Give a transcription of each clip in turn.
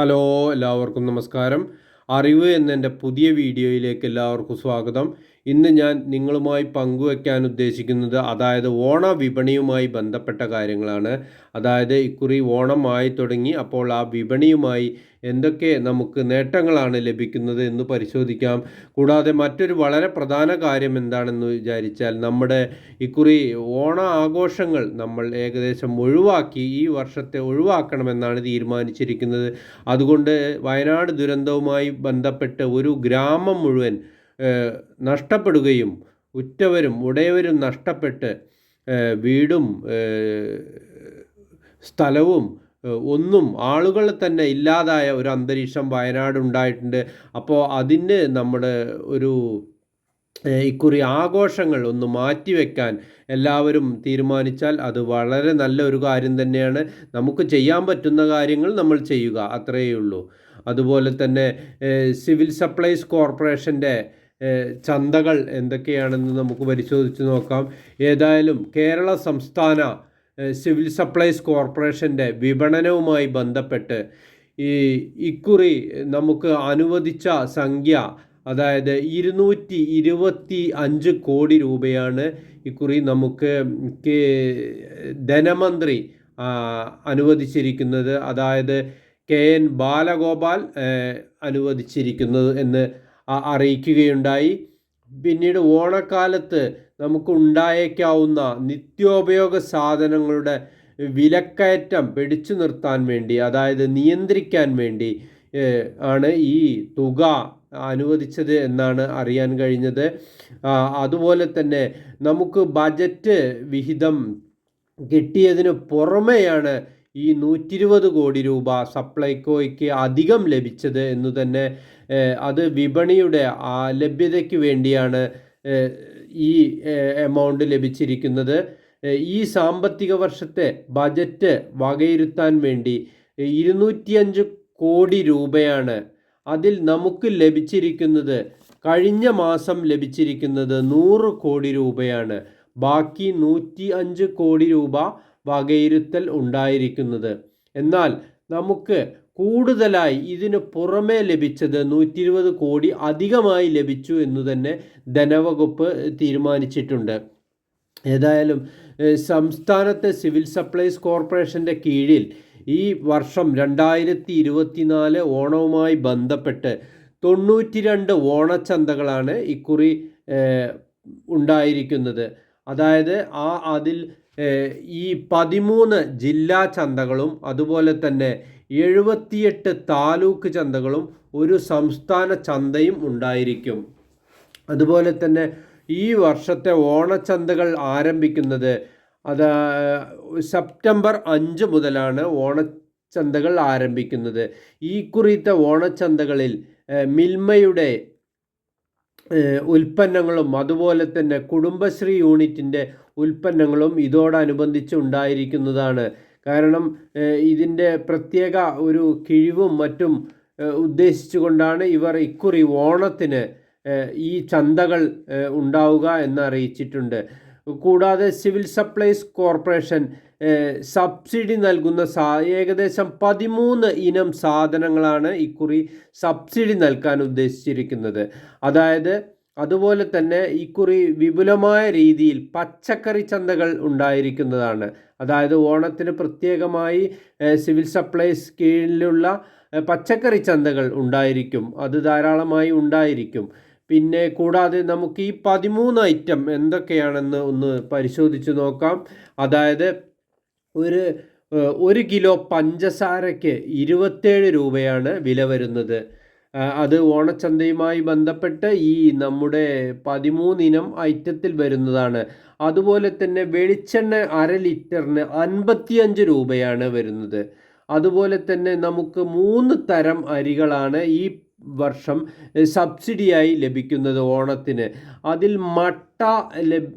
Hello എല്ലാവർക്കും നമസ്കാരം. അറിവ് എന്നെന്റെ പുതിയ വീഡിയോയിലേക്ക് എല്ലാവർക്കും സ്വാഗതം. ഇന്ന് ഞാൻ നിങ്ങളുമായി പങ്കുവയ്ക്കാൻ ഉദ്ദേശിക്കുന്നത് അതായത് ഓണ വിപണിയുമായി ബന്ധപ്പെട്ട കാര്യങ്ങളാണ്. അതായത് ഇക്കുറി ഓണമായി തുടങ്ങി അപ്പോൾ ആ വിപണിയുമായി എന്തൊക്കെ നമുക്ക് നേട്ടങ്ങളാണ് ലഭിക്കുന്നത് എന്ന് പരിശോധിക്കാം. കൂടാതെ മറ്റൊരു വളരെ പ്രധാന കാര്യം എന്താണെന്ന് വിചാരിച്ചാൽ നമ്മുടെ ഇക്കുറി ഓണ ആഘോഷങ്ങൾ നമ്മൾ ഏകദേശം ഒഴിവാക്കി ഈ വർഷത്തെ ഒഴിവാക്കണമെന്നാണ് തീരുമാനിച്ചിരിക്കുന്നത്. അതുകൊണ്ട് വയനാട് ദുരന്തവുമായി ബന്ധപ്പെട്ട് ഒരു ഗ്രാമം മുഴുവൻ നഷ്ടപ്പെടുകയും ഉറ്റവരും ഉടയവരും നഷ്ടപ്പെട്ട് വീടും സ്ഥലവും ഒന്നും ആളുകൾ തന്നെ ഇല്ലാതായ ഒരു അന്തരീക്ഷം വയനാട് ഉണ്ടായിട്ടുണ്ട്. അപ്പോൾ അതിന് നമ്മുടെ ഒരു ഇക്കുറി ആഘോഷങ്ങൾ ഒന്ന് മാറ്റിവെക്കാൻ എല്ലാവരും തീരുമാനിച്ചാൽ അത് വളരെ നല്ല ഒരു കാര്യം തന്നെയാണ്. നമുക്ക് ചെയ്യാൻ പറ്റുന്ന കാര്യങ്ങൾ നമ്മൾ ചെയ്യുക അത്രയേ ഉള്ളൂ. അതുപോലെ തന്നെ സിവിൽ സപ്ലൈസ് കോർപ്പറേഷന്റെ ചന്തകൾ എന്തൊക്കെയാണെന്ന് നമുക്ക് പരിശോധിച്ച് നോക്കാം. ഏതായാലും കേരള സംസ്ഥാന സിവിൽ സപ്ലൈസ് കോർപ്പറേഷന്റെ വിപണനവുമായി ബന്ധപ്പെട്ട് ഈ ഇക്കുറി നമുക്ക് അനുവദിച്ച സംഖ്യ അതായത് ഇരുന്നൂറ്റി ഇരുപത്തി അഞ്ച് കോടി രൂപയാണ് ഇക്കുറി നമുക്ക് ധനമന്ത്രി അനുവദിച്ചിരിക്കുന്നത്. അതായത് കെ എൻ ബാലഗോപാൽ അനുവദിച്ചിരിക്കുന്നത് എന്ന് അറിയിക്കുകയുണ്ടായി. പിന്നീട് ഓണക്കാലത്ത് നമുക്ക് ഉണ്ടായേക്കാവുന്ന നിത്യോപയോഗ സാധനങ്ങളുടെ വിലക്കയറ്റം പിടിച്ചു നിർത്താൻ വേണ്ടി അതായത് നിയന്ത്രിക്കാൻ വേണ്ടി ആണ് ഈ തുക അനുവദിച്ചത് എന്നാണ് അറിയാൻ കഴിഞ്ഞത്. അതുപോലെ തന്നെ നമുക്ക് ബജറ്റ് വിഹിതം കിട്ടിയതിന് പുറമെയാണ് ഈ നൂറ്റി ഇരുപത് കോടി രൂപ സപ്ലൈകോയ്ക്ക് അധികം ലഭിച്ചത് എന്ന് തന്നെ അത് വിപണിയുടെ ആ ലഭ്യതയ്ക്ക് വേണ്ടിയാണ് ഈ എമൗണ്ട് ലഭിച്ചിരിക്കുന്നത്. ഈ സാമ്പത്തിക വർഷത്തെ ബജറ്റ് വകയിരുത്താൻ വേണ്ടി ഇരുന്നൂറ്റിയഞ്ച് കോടി രൂപയാണ് അതിൽ നമുക്ക് ലഭിച്ചിരിക്കുന്നത്. കഴിഞ്ഞ മാസം ലഭിച്ചിരിക്കുന്നത് നൂറ് കോടി രൂപയാണ്. ബാക്കി നൂറ്റി അഞ്ച് കോടി രൂപ വകയിരുത്തൽ ഉണ്ടായിരിക്കുന്നത്. എന്നാൽ നമുക്ക് കൂടുതലായി ഇതിന് പുറമെ ലഭിച്ചത് നൂറ്റി ഇരുപത് കോടി അധികമായി ലഭിച്ചു എന്ന് തന്നെ ധനവകുപ്പ് തീരുമാനിച്ചിട്ടുണ്ട്. ഏതായാലും സംസ്ഥാനത്തെ സിവിൽ സപ്ലൈസ് കോർപ്പറേഷന്റെ കീഴിൽ ഈ വർഷം രണ്ടായിരത്തി ഇരുപത്തിനാല് ഓണവുമായി ബന്ധപ്പെട്ട് തൊണ്ണൂറ്റി രണ്ട് ഓണച്ചന്തകളാണ് ഇക്കുറി ഉണ്ടായിരിക്കുന്നത്. അതായത് ആ അതിൽ ഈ പതിമൂന്ന് ജില്ലാ ചന്തകളും അതുപോലെ തന്നെ എഴുപത്തിയെട്ട് താലൂക്ക് ചന്തകളും ഒരു സംസ്ഥാന ചന്തയും ഉണ്ടായിരിക്കും. അതുപോലെ തന്നെ ഈ വർഷത്തെ ഓണച്ചന്തകൾ ആരംഭിക്കുന്നത് അത് സെപ്റ്റംബർ അഞ്ച് മുതലാണ് ഓണച്ചന്തകൾ ആരംഭിക്കുന്നത്. ഈ കുറിയത്തെ ഓണച്ചന്തകളിൽ മിൽമയുടെ ഉൽപ്പന്നങ്ങളും അതുപോലെ തന്നെ കുടുംബശ്രീ യൂണിറ്റിന്റെ ഉൽപ്പന്നങ്ങളും ഇതോടനുബന്ധിച്ച് ഉണ്ടായിരിക്കുന്നതാണ്. കാരണം ഇതിന്റെ പ്രത്യേക ഒരു കിഴിവും മറ്റും ഉദ്ദേശിച്ചുകൊണ്ടാണ് ഇവർ ഇക്കുറി ഓണത്തിന് ഈ ചന്തകൾ ഉണ്ടാവുക എന്നറിയിച്ചിട്ടുണ്ട് കൂടാതെ സിവിൽ സപ്ലൈസ് കോർപ്പറേഷൻ സബ്സിഡി നൽകുന്ന സാ ഏകദേശം പതിമൂന്ന് ഇനം സാധനങ്ങളാണ് ഇക്കുറി സബ്സിഡി നൽകാൻ ഉദ്ദേശിച്ചിരിക്കുന്നത്. അതായത് അതുപോലെ തന്നെ ഇക്കുറി വിപുലമായ രീതിയിൽ പച്ചക്കറി ചന്തകൾ ഉണ്ടായിരിക്കുന്നതാണ്. അതായത് ഓണത്തിന് പ്രത്യേകമായി സിവിൽ സപ്ലൈസ് കീഴിലുള്ള പച്ചക്കറി ചന്തകൾ ഉണ്ടായിരിക്കും. അത് ധാരാളമായി ഉണ്ടായിരിക്കും. പിന്നെ കൂടാതെ നമുക്ക് ഈ പതിമൂന്ന് ഐറ്റം എന്തൊക്കെയാണെന്ന് ഒന്ന് പരിശോധിച്ച് നോക്കാം. അതായത് ഒരു ഒരു കിലോ പഞ്ചസാരയ്ക്ക് ഇരുപത്തേഴ് രൂപയാണ് വില വരുന്നത്. അത് ഓണച്ചന്തയുമായി ബന്ധപ്പെട്ട് ഈ നമ്മുടെ പതിമൂന്നിനം ഐറ്റത്തിൽ വരുന്നതാണ്. അതുപോലെ തന്നെ വെളിച്ചെണ്ണ അര ലിറ്ററിന് അൻപത്തിയഞ്ച് രൂപയാണ് വരുന്നത്. അതുപോലെ തന്നെ നമുക്ക് മൂന്ന് തരം അരികളാണ് ഈ വർഷം സബ്സിഡിയായി ലഭിക്കുന്നത് ഓണത്തിന്. അതിൽ മട്ട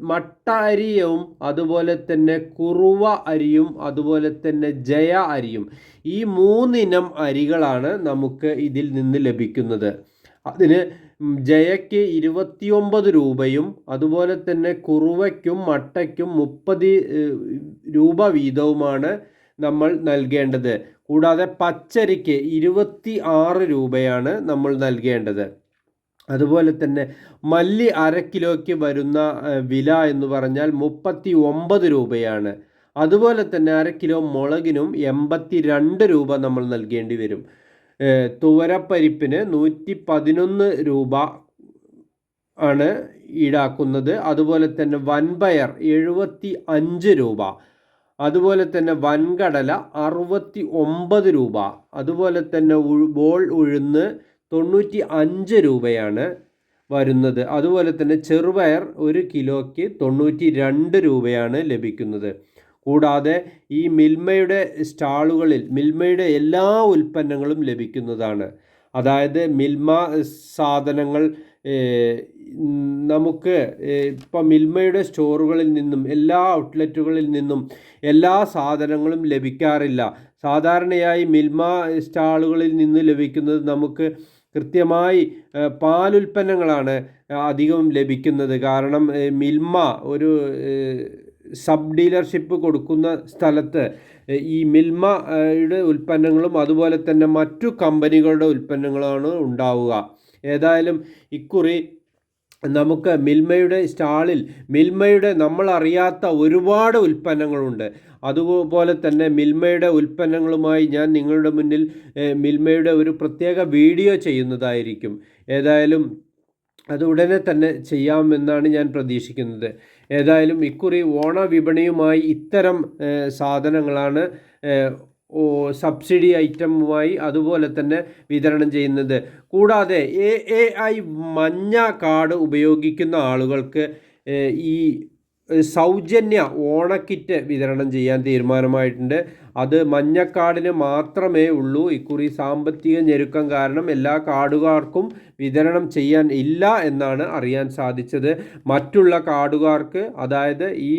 മട്ട അരിയും അതുപോലെ തന്നെ കുറുവ അരിയും അതുപോലെ തന്നെ ജയ അരിയും. ഈ മൂന്നിനം അരികളാണ് നമുക്ക് ഇതിൽ നിന്ന് ലഭിക്കുന്നത്. അതിന് ജയയ്ക്ക് ഇരുപത്തിയൊമ്പത് രൂപയും അതുപോലെ തന്നെ കുറുവയ്ക്കും മട്ടയ്ക്കും മുപ്പത് രൂപ വീതവുമാണ് നമ്മൾ നൽകേണ്ടത്. കൂടാതെ പച്ചരിക്ക് ഇരുപത്തി ആറ് രൂപയാണ് നമ്മൾ നൽകേണ്ടത്. അതുപോലെ തന്നെ മല്ലി അര കിലോയ്ക്ക് വരുന്ന വില എന്ന് പറഞ്ഞാൽ മുപ്പത്തി ഒമ്പത് രൂപയാണ്. അതുപോലെ തന്നെ അര കിലോ മുളകിനും എൺപത്തി രണ്ട് രൂപ നമ്മൾ നൽകേണ്ടി വരും. തുവരപ്പരിപ്പിന് നൂറ്റി പതിനൊന്ന് രൂപ ആണ് ഈടാക്കുന്നത്. അതുപോലെ തന്നെ വൻപയർ എഴുപത്തി അഞ്ച് രൂപ. അതുപോലെ തന്നെ വൻകടല അറുപത്തി ഒമ്പത് രൂപ. അതുപോലെ തന്നെ ബോൾ ഉഴുന്ന് തൊണ്ണൂറ്റി അഞ്ച് രൂപയാണ് വരുന്നത്. അതുപോലെ തന്നെ ചെറുപയർ ഒരു കിലോയ്ക്ക് തൊണ്ണൂറ്റി രണ്ട് രൂപയാണ് ലഭിക്കുന്നത്. കൂടാതെ ഈ മിൽമയുടെ സ്റ്റാളുകളിൽ മിൽമയുടെ എല്ലാ ഉൽപ്പന്നങ്ങളും ലഭിക്കുന്നതാണ്. അതായത് മിൽമ സാധനങ്ങൾ നമുക്ക് ഇപ്പം മിൽമയുടെ സ്റ്റോറുകളിൽ നിന്നും എല്ലാ ഔട്ട്ലെറ്റുകളിൽ നിന്നും എല്ലാ സാധനങ്ങളും ലഭിക്കാറില്ല. സാധാരണയായി മിൽമ സ്റ്റാളുകളിൽ നിന്ന് ലഭിക്കുന്നത് നമുക്ക് കൃത്യമായി പാലുൽപ്പന്നങ്ങളാണ് അധികവും ലഭിക്കുന്നത്. കാരണം മിൽമ ഒരു സബ് ഡീലർഷിപ്പ് കൊടുക്കുന്ന സ്ഥലത്ത് ഈ മിൽമയുടെ ഉൽപ്പന്നങ്ങളും അതുപോലെ തന്നെ മറ്റു കമ്പനികളുടെ ഉൽപ്പന്നങ്ങളാണ് ഉണ്ടാവുക. ഏതായാലും ഇക്കുറി നമുക്ക് മിൽമയുടെ സ്റ്റാളിൽ മിൽമയുടെ നമ്മളറിയാത്ത ഒരുപാട് ഉൽപ്പന്നങ്ങളുണ്ട്. അതുപോലെ തന്നെ മിൽമയുടെ ഉൽപ്പന്നങ്ങളുമായി ഞാൻ നിങ്ങളുടെ മുന്നിൽ മിൽമയുടെ ഒരു പ്രത്യേക വീഡിയോ ചെയ്യുന്നതായിരിക്കും. ഏതായാലും അത് ഉടനെ തന്നെ ചെയ്യാമെന്നാണ് ഞാൻ പ്രതീക്ഷിക്കുന്നത്. ഏതായാലും ഇക്കുറി ഓണ വിപണിയുമായി ഇത്തരം സാധനങ്ങളാണ് സബ്സിഡി ഐറ്റമുമായി അതുപോലെ തന്നെ വിതരണം ചെയ്യുന്നത്. കൂടാതെ എ എ ഐ മഞ്ഞ കാർഡ് ഉപയോഗിക്കുന്ന ആളുകൾക്ക് ഈ സൗജന്യ ഓണക്കിറ്റ് വിതരണം ചെയ്യാൻ തീരുമാനമായിട്ടുണ്ട്. അത് മഞ്ഞക്കാടിന് മാത്രമേ ഉള്ളൂ. ഇക്കുറി സാമ്പത്തിക ഞെരുക്കം കാരണം എല്ലാ കാർഡുകാർക്കും വിതരണം ചെയ്യാൻ ഇല്ല എന്നാണ് അറിയാൻ സാധിച്ചത്. മറ്റുള്ള കാർഡുകാർക്ക് അതായത് ഈ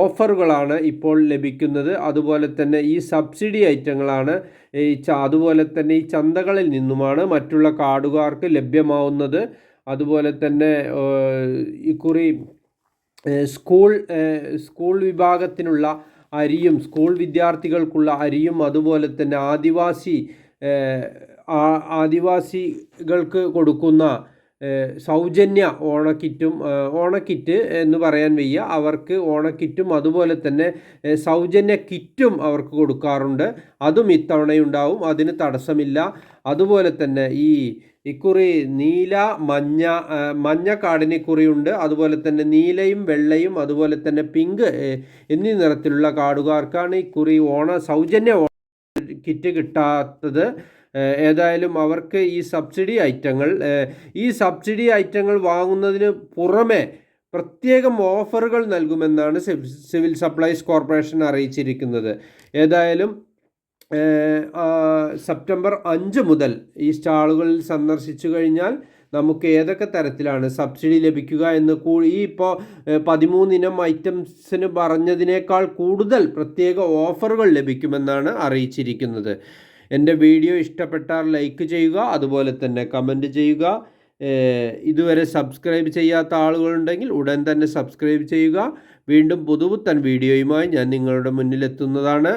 ഓഫറുകളാണ് ഇപ്പോൾ ലഭിക്കുന്നത്. അതുപോലെ തന്നെ ഈ സബ്സിഡി ഐറ്റങ്ങളാണ് ഈ അതുപോലെ തന്നെ ഈ ചന്തകളിൽ നിന്നുമാണ് മറ്റുള്ള കാർഡുകാർക്ക് ലഭ്യമാവുന്നത്. അതുപോലെ തന്നെ ഇക്കുറി സ്കൂൾ സ്കൂൾ വിഭാഗത്തിനുള്ള അരിയും സ്കൂൾ വിദ്യാർത്ഥികൾക്കുള്ള അരിയും അതുപോലെ തന്നെ ആദിവാസി ആദിവാസികൾക്ക് കൊടുക്കുന്ന സൗജന്യ ഓണക്കിറ്റും ഓണക്കിറ്റ് എന്ന് പറയാൻ വയ്യ. അവർക്ക് ഓണക്കിറ്റും അതുപോലെ തന്നെ സൗജന്യ കിറ്റും അവർക്ക് കൊടുക്കാറുണ്ട്. അതും ഇത്തവണയുണ്ടാവും. അതിന് തടസ്സമില്ല. അതുപോലെ തന്നെ ഈ ഇക്കുറി നീല മഞ്ഞ മഞ്ഞ കാടിന് ഇക്കുറിയുണ്ട് അതുപോലെ തന്നെ നീലയും വെള്ളയും അതുപോലെ തന്നെ പിങ്ക് എന്നീ നിറത്തിലുള്ള കാടുകാർക്കാണ് ഇക്കുറി ഓണ സൗജന്യ കിറ്റ് കിട്ടാത്തത്. ഏതായാലും അവർക്ക് ഈ സബ്സിഡി ഐറ്റങ്ങൾ ഈ സബ്സിഡി ഐറ്റങ്ങൾ വാങ്ങുന്നതിന് പുറമെ പ്രത്യേകം ഓഫറുകൾ നൽകുമെന്നാണ് സിവിൽ സപ്ലൈസ് കോർപ്പറേഷൻ അറിയിച്ചിരിക്കുന്നത്. ഏതായാലും സെപ്റ്റംബർ അഞ്ച് മുതൽ ഈ സ്റ്റാളുകളിൽ സന്ദർശിച്ചു കഴിഞ്ഞാൽ നമുക്ക് ഏതൊക്കെ തരത്തിലാണ് സബ്സിഡി ലഭിക്കുക എന്ന് കൂടി ഈ ഇപ്പോൾ പതിമൂന്നിനം ഐറ്റംസിന് പറഞ്ഞതിനേക്കാൾ കൂടുതൽ പ്രത്യേക ഓഫറുകൾ ലഭിക്കുമെന്നാണ് അറിയിച്ചിരിക്കുന്നത്. എന്റെ വീഡിയോ ഇഷ്ടപ്പെട്ടാൽ ലൈക്ക് ചെയ്യുക അതുപോലെ തന്നെ കമന്റ് ചെയ്യുക. ഇതുവരെ സബ്സ്ക്രൈബ് ചെയ്യാത്ത ആളുകളുണ്ടെങ്കിൽ ഉടൻ തന്നെ സബ്സ്ക്രൈബ് ചെയ്യുക. വീണ്ടും പുതുപുത്തൻ വീഡിയോയുമായി ഞാൻ നിങ്ങളുടെ മുന്നിലെത്തുന്നതാണ്.